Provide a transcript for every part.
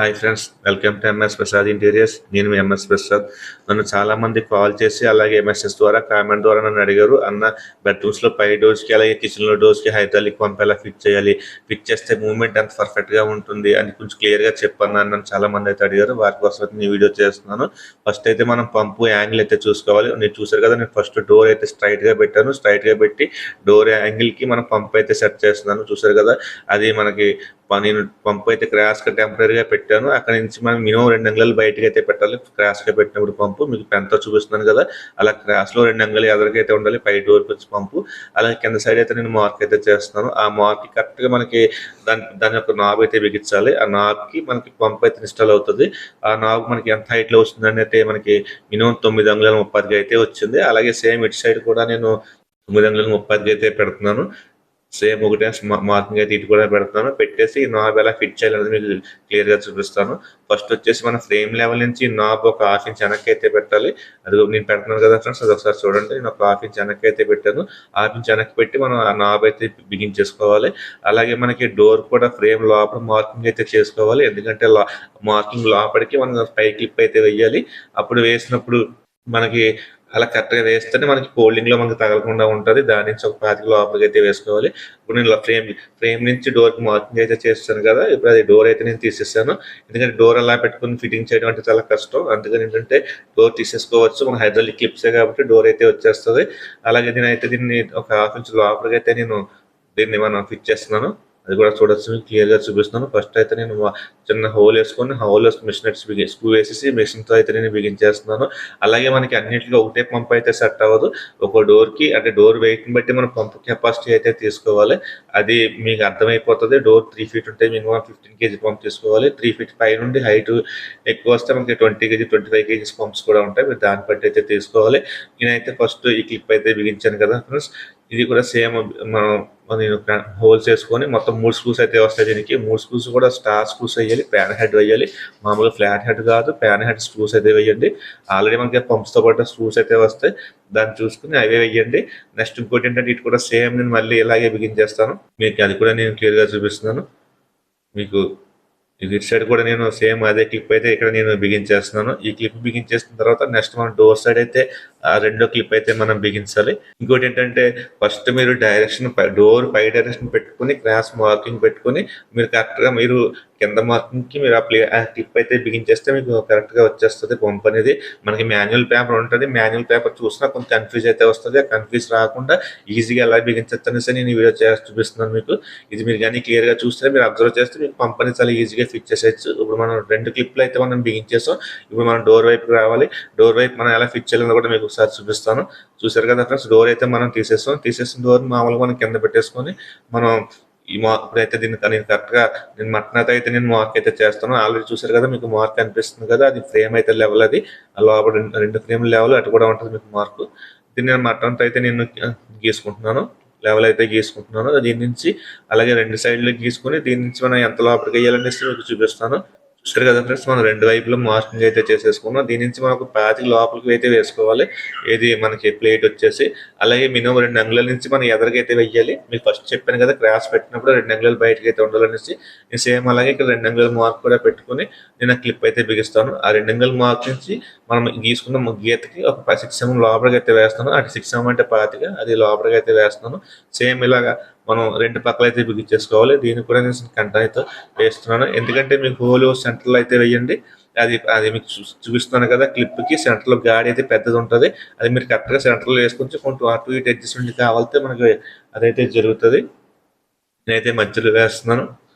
Hi friends welcome to MS Prasad interiors నేను మీ MS Prasad నన్ను చాలామంది కాల్ చేసి అలాగే ఎంఎస్ఎస్ ద్వారా కామెంట్ ద్వారా నన్ను అడిగారు. అన్న బెడ్రూమ్స్లో పై డోర్స్కి అలాగే కిచెన్లో డోర్స్కి హైదరాలిక్ పంపేలా పంప్ ఫిట్ చేయాలి ఫిట్ చేస్తే మూమెంట్ ఎంత పర్ఫెక్ట్గా ఉంటుంది అని కొంచెం క్లియర్గా చెప్పాను అని నన్ను చాలా మంది అయితే అడిగారు. వారి కోసం అయితే నేను వీడియో చేస్తున్నాను. ఫస్ట్ అయితే మనం పంపు యాంగిల్ అయితే చూసుకోవాలి. నేను చూసారు కదా నేను ఫస్ట్ డోర్ అయితే స్ట్రైట్గా పెట్టాను. స్ట్రైట్గా పెట్టి డోర్ యాంగిల్కి మనం పంప్ అయితే సెట్ చేస్తున్నాను. చూసారు కదా అది మనకి నేను పంపు అయితే క్రాస్ టెంపరీగా పెట్టాను. అక్కడ నుంచి మనం మినిమం రెండు అంగుళాలు బయటకు అయితే పెట్టాలి. క్రాస్గా పెట్టినప్పుడు పంపు మీకు పెంత చూపిస్తున్నాను కదా. అలా క్రాస్లో రెండు అంగుళాలు ఎదరికైతే ఉండాలి పై డోర్ వచ్చి పంపు. అలాగే కింద సైడ్ అయితే నేను మార్క్ అయితే చేస్తున్నాను. ఆ మార్క్ కరెక్ట్గా మనకి దాని దాని యొక్క నాబ్ అయితే బిగించాలి. ఆ నాబ్కి మనకి పంప్ అయితే ఇన్స్టాల్ అవుతుంది. ఆ నాబ్ మనకి ఎంత హైట్లో వస్తుంది అయితే మనకి మినిమం తొమ్మిది అంగుళాల ముప్పైకి అయితే వచ్చింది. అలాగే సేమ్ ఇటు సైడ్ కూడా నేను తొమ్మిది అంగుళాల ముప్పైకి అయితే పెడుతున్నాను. సేమ్ ఒకటే మార్కింగ్ అయితే ఇటు కూడా పెడతాను. పెట్టేసి నాబ్ ఎలా ఫిట్ చేయాలనేది మీకు క్లియర్గా చూపిస్తాను. ఫస్ట్ వచ్చేసి మన ఫ్రేమ్ లెవెల్ నుంచి నాబ్ ఒక హాఫ్ ఇంచ్ వెనక్కి అయితే పెట్టాలి. అది నేను పెడుతున్నాను కదా ఫ్రెండ్స్ అది ఒకసారి చూడండి. నేను ఒక హాఫ్ ఇంచ్ వెనక్కి అయితే పెట్టాను. హాఫ్ ఇంచ్ వెనక్కి పెట్టి మనం ఆ నాబ్ అయితే బిగించేసుకోవాలి అలాగే మనకి డోర్ కూడా ఫ్రేమ్ లోపల మార్కింగ్ అయితే చేసుకోవాలి. ఎందుకంటే మార్కింగ్ లోపలికి మనం పై క్లిప్ అయితే వేయాలి అప్పుడు వేసినప్పుడు మనకి అలా కరెక్ట్గా వేస్తేనే మనకి ఫోల్డింగ్లో మనకి తగలకుండా ఉంటుంది. దాని నుంచి ఒక పాతిక లోపలికి అయితే వేసుకోవాలి. ఇప్పుడు నేను ఫ్రేమ్ ఫ్రేమ్ నుంచి డోర్కి మార్కింగ్ అయితే చేస్తాను కదా ఇప్పుడు అది డోర్ అయితే నేను తీసేసాను. ఎందుకంటే డోర్ అలా పెట్టుకుని ఫిట్టింగ్ చేయడం అంటే చాలా కష్టం. అందుకని ఏంటంటే డోర్ తీసేసుకోవచ్చు. మన హైడ్రాలిక్ క్లిప్సే కాబట్టి డోర్ అయితే వచ్చేస్తుంది. అలాగే నేనైతే దీన్ని ఒక హాఫ్ ఇంచ్ లోపలికి అయితే నేను దీన్ని మనం ఫిట్ చేస్తున్నాను. అది కూడా చూడొచ్చు మీకు క్లియర్గా చూపిస్తున్నాను. ఫస్ట్ అయితే నేను చిన్న హోల్ వేసుకొని హోల్ మిషన్ బిగి స్క్రూ వేసేసి మిషన్తో అయితే నేను బిగించేస్తున్నాను. అలాగే మనకి అన్నింటిలో ఒకటే పంప్ అయితే సెట్ అవ్వదు. ఒక డోర్కి అంటే డోర్ వెయిట్ని బట్టి మనం పంప్ కెపాసిటీ అయితే తీసుకోవాలి. అది మీకు అర్థమైపోతుంది. డోర్ త్రీ ఫీట్ ఉంటే మినిమం ఫిఫ్టీన్ కేజీ పంప్ తీసుకోవాలి. త్రీ ఫీట్ పై నుండి హైట్ ఎక్కువ వస్తే మనకి twenty kg twenty five kgs pumps కూడా ఉంటాయి. మీరు దాన్ని బట్టి అయితే తీసుకోవాలి. నేనైతే ఫస్ట్ ఈ క్లిప్ అయితే బిగించాను కదా ఫ్రెండ్స్ ఇది కూడా సేమ్ మనం నేను హోల్స్ చేసుకొని మొత్తం మూడు స్క్రూస్ అయితే వస్తాయి దీనికి. మూడు స్క్రూస్ కూడా స్టార్ స్క్రూస్ వేయాలి ప్యాన్ హెడ్ వేయాలి. మామూలుగా ఫ్లాట్ హెడ్ కాదు ప్యాన్ హెడ్ స్క్రూస్ అయితే వేయండి. ఆల్రెడీ మనకి పంప్స్తో పాటు స్క్రూస్ అయితే వస్తాయి. దాన్ని చూసుకుని అవే వేయండి. నెక్స్ట్ ఇంకోటి ఏంటంటే ఇటు కూడా సేమ్ నేను మళ్ళీ ఇలాగే బిగించేస్తాను మీకు అది కూడా నేను క్లియర్గా చూపిస్తున్నాను. మీకు ఇది ఇటు సైడ్ కూడా నేను సేమ్ అదే క్లిప్ అయితే ఇక్కడ నేను బిగించేస్తున్నాను ఈ క్లిప్ బిగించేసిన తర్వాత నెక్స్ట్ మనం డోర్ సైడ్ అయితే ఆ రెండో క్లిప్ అయితే మనం బిగించాలి. ఇంకోటి ఏంటంటే ఫస్ట్ మీరు డైరెక్షన్ డోర్ పై డైరెక్షన్ పెట్టుకుని క్రాస్ మార్కింగ్ పెట్టుకుని మీరు కరెక్ట్గా మీరు కింద మార్కింగ్కి మీరు ఆ ప్లే ఆ క్లిప్ అయితే బిగించేస్తే మీకు కరెక్ట్గా వచ్చేస్తుంది పంప్ అనేది. మనకి మాన్యువల్ పేపర్ ఉంటుంది. మాన్యువల్ పేపర్ చూసినా కొంచెం కన్ఫ్యూజ్ అయితే వస్తుంది. ఆ కన్ఫ్యూజ్ రాకుండా ఈజీగా ఎలా బిగించచ్చు అనేసి నేను వీడియో చేసి చూపిస్తున్నాను మీకు. ఇది మీరు కానీ క్లియర్గా చూస్తే మీరు అబ్జర్వ్ చేస్తే మీకు పంప్ అనేది చాలా ఈజీగా ఫిక్స్ చేసేయచ్చు. ఇప్పుడు మనం రెండు క్లిప్లు అయితే మనం బిగించేసాం. ఇప్పుడు మనం డోర్ వైపుకి రావాలి. డోర్ వైపు మనం ఎలా ఫిక్స్ చేయాలని కూడా మీకు ఒకసారి చూపిస్తాను. చూసారు కదా ఫ్రెండ్స్ డోర్ అయితే మనం తీసేస్తాం. తీసేసిన డోర్ మామూలుగా మనం కింద పెట్టేసుకొని మనం ఈ మార్క్ ఇప్పుడైతే దీన్ని నేను కరెక్ట్గా నేను మటన్ అయితే నేను మార్క్ అయితే చేస్తాను. ఆల్రెడీ చూసారు కదా మీకు మార్క్ అనిపిస్తుంది కదా అది ఫ్రేమ్ అయితే లెవెల్ అది. లోపల రెండు- రెండు ఫ్రేమ్ లెవెల్ అటు కూడా ఉంటుంది మీకు మార్కు దీన్ని నేను మట్టంతో అయితే నేను గీసుకుంటున్నాను. లెవెల్ అయితే గీసుకుంటున్నాను. దీని నుంచి అలాగే రెండు సైడ్లు గీసుకొని దీని నుంచి మనం ఎంత లోపలికి వేయాలనేసి మీకు చూపిస్తాను. చూస్తారు కదా ఫ్రెండ్స్ మనం రెండు వైపులో మార్కింగ్ అయితే చేసేసుకున్నాం. దీని నుంచి మనకు ప్యాచ్ పాతి లోపలికి అయితే వేసుకోవాలి. ఏది మనకి ప్లేట్ వచ్చేసి అలాగే మినిమం రెండు అంగుళాల నుంచి మనం ఎదరికైతే వెయ్యాలి. మీకు ఫస్ట్ చెప్పాను కదా క్రాస్ పెట్టినప్పుడు రెండు అంగుళాలు బయటకి అయితే ఉండాలనేసి. నేను సేమ్ అలాగే ఇక్కడ రెండు అంగుళాల మార్క్ కూడా పెట్టుకొని నేను ఆ క్లిప్ అయితే బిగిస్తాను. ఆ రెండు అంగుళ మార్క్ నుంచి మనం గీసుకున్న గీతకి ఒక సిక్స్ ఎంఎం లోపలికి అయితే వేస్తాను అటు సిక్స్ ఎంఎం అంటే పాతిగా అది లోపలికి అయితే వేస్తాను సేమ్ ఇలాగా మనం రెండు పక్కల అయితే బిగించేసుకోవాలి దీన్ని కూడా నేను కంటైతో వేస్తున్నాను. ఎందుకంటే మీకు హోల్ సెంటర్లో అయితే వేయండి. అది అది మీకు చూ- చూపిస్తున్నాను కదా క్లిప్కి. సెంటర్లో గాడి అయితే పెద్దది ఉంటుంది. అది మీరు కరెక్ట్గా సెంటర్లో వేసుకొని కొంచెం అటు ఇటు అడ్జస్ట్మెంట్ కావాలితే మనకి అదైతే జరుగుతుంది. నేనైతే మధ్యలో వేస్తున్నాను.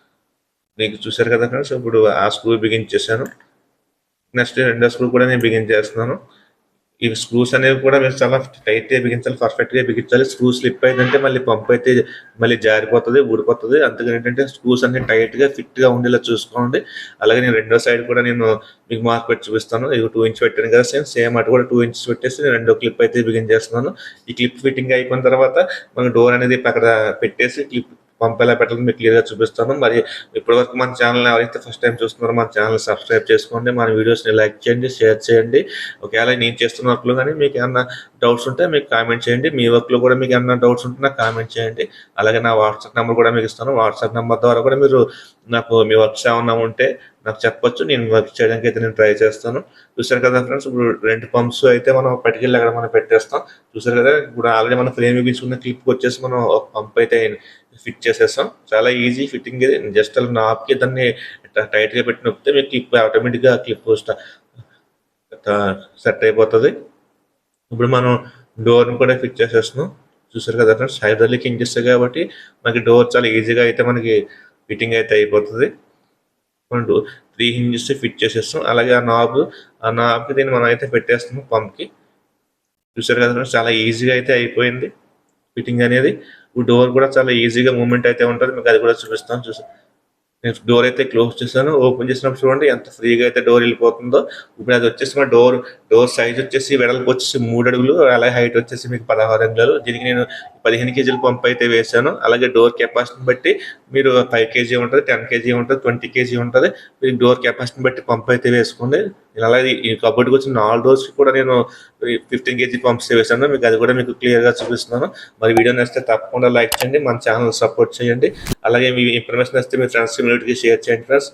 మీకు చూసారు కదా ఫ్రెండ్స్ ఇప్పుడు ఆ స్క్రూ బిగించేసాను నెక్స్ట్ రెండో స్క్రూ కూడా నేను బిగించేస్తున్నాను ఈ స్క్రూస్ అనేవి కూడా మీరు చాలా టైట్గా బిగించాలి పర్ఫెక్ట్గా బిగించాలి. స్క్రూ స్లిప్ అయిందంటే మళ్ళీ పంప్ అయితే మళ్ళీ జారిపోతుంది ఊడిపోతుంది. అందుకని ఏంటంటే స్క్రూస్ అన్ని టైట్గా ఫిట్గా ఉండేలా చూసుకోండి. అలాగే నేను రెండో సైడ్ కూడా నేను మీకు మార్క్ పెట్టి చూపిస్తాను. ఇది టూ ఇంచ్ పెట్టాను కదా సేమ్ సేమ్ అటు కూడా టూ ఇంచెస్ పెట్టేసి నేను రెండో క్లిప్ అయితే బిగించేస్తున్నాను. ఈ క్లిప్ ఫిట్టింగ్ అయిపోయిన తర్వాత మనం డోర్ అనేది అక్కడ పెట్టేసి క్లిప్ పంపేలా పెట్టాలని మీకు క్లియర్గా చూపిస్తాను. మరి ఇప్పటివరకు మన ఛానల్ ఎవరైతే ఫస్ట్ టైం చూస్తున్నారో మన ఛానల్ సబ్స్క్రైబ్ చేసుకోండి. మన వీడియోస్ని లైక్ చేయండి షేర్ చేయండి. ఒకవేళ నేను చేస్తున్న వర్క్లో కానీ మీకు ఏమన్నా డౌట్స్ ఉంటే మీకు కామెంట్ చేయండి. మీ వర్క్లో కూడా మీకు ఏమన్నా డౌట్స్ ఉంటే నాకు కామెంట్ చేయండి. అలాగే నా వాట్సాప్ నెంబర్ కూడా మీకు ఇస్తాను. వాట్సాప్ నెంబర్ ద్వారా కూడా మీరు నాకు మీ వర్క్స్ ఏమన్నా ఉంటే నాకు చెప్పొచ్చు నేను వర్క్ చేయడానికి అయితే నేను ట్రై చేస్తాను. చూసారు కదా ఫ్రెండ్స్ ఇప్పుడు రెండు పంప్స్ అయితే మనం పట్టుకెళ్ళి అక్కడ మనం పెట్టేస్తాం. చూసారు కదా ఇప్పుడు ఆల్రెడీ మనం ఫ్రేమ్ ఇప్పించుకున్న క్లిప్ వచ్చేసి మనం ఒక పంప్ అయితే ఫిట్ చేసేస్తాం. చాలా ఈజీ ఫిట్టింగ్ ఇది. జస్ట్ అలా నాప్కి దాన్ని టైట్గా పెట్టి నొప్పితే మీకు క్లిప్ ఆటోమేటిక్గా క్లిప్ సెట్ అయిపోతుంది. ఇప్పుడు మనం డోర్ని కూడా ఫిట్ చేసేస్తున్నాం. చూసారు కదా ఫ్రెండ్స్ హైడ్రాలిక్ ఇంజెస్ కాబట్టి మనకి డోర్ చాలా ఈజీగా అయితే మనకి ఫిట్టింగ్ అయితే అయిపోతుంది. మనం త్రీ హింజెస్ ఫిట్ చేసేస్తాం. అలాగే ఆ నాబ్ ఆ నాబ్కి దీన్ని మనం అయితే పెట్టేస్తున్నాం పంప్కి చూసారు కదా చాలా ఈజీగా అయితే అయిపోయింది ఫిట్టింగ్ అనేది. డోర్ కూడా చాలా ఈజీగా మూమెంట్ అయితే ఉంటుంది. మీకు అది కూడా చూపిస్తాను. చూసి నేను డోర్ అయితే క్లోజ్ చేశాను. ఓపెన్ చేసినప్పుడు చూడండి ఎంత ఫ్రీగా అయితే డోర్ వెళ్ళిపోతుందో. ఇప్పుడు అది వచ్చేసి మన డోర్ డోర్ సైజ్ వచ్చేసి వెడల్పు వచ్చేసి మూడు అడుగులు అలాగే హైట్ వచ్చేసి మీకు పదహారు అడుగులు దీనికి నేను పదిహేను కేజీల పంప్ అయితే వేశాను. అలాగే డోర్ కెపాసిటీని బట్టి మీరు ఫైవ్ కేజీ ఉంటుంది టెన్ కేజీ ఉంటుంది ట్వంటీ కేజీ ఉంటుంది. మీరు డోర్ కెపాసిటీని బట్టి పంప్ అయితే వేసుకోండి. నేను అలాగే ఈ కబోర్డ్కి వచ్చిన నాలుగు డోర్స్కి కూడా నేను ఫిఫ్టీన్ కేజీ పంప్స్ వేసాను మీకు అది కూడా మీకు క్లియర్గా చూపిస్తున్నాను. మరి వీడియో నచ్చితే తప్పకుండా లైక్ చేయండి. మన ఛానల్ సపోర్ట్ చేయండి. అలాగే మీ ఇన్ఫర్మేషన్ వస్తే మీ ఫ్రెండ్స్ కమ్యూనిటీకి షేర్ చేయండి ఫ్రెండ్స్.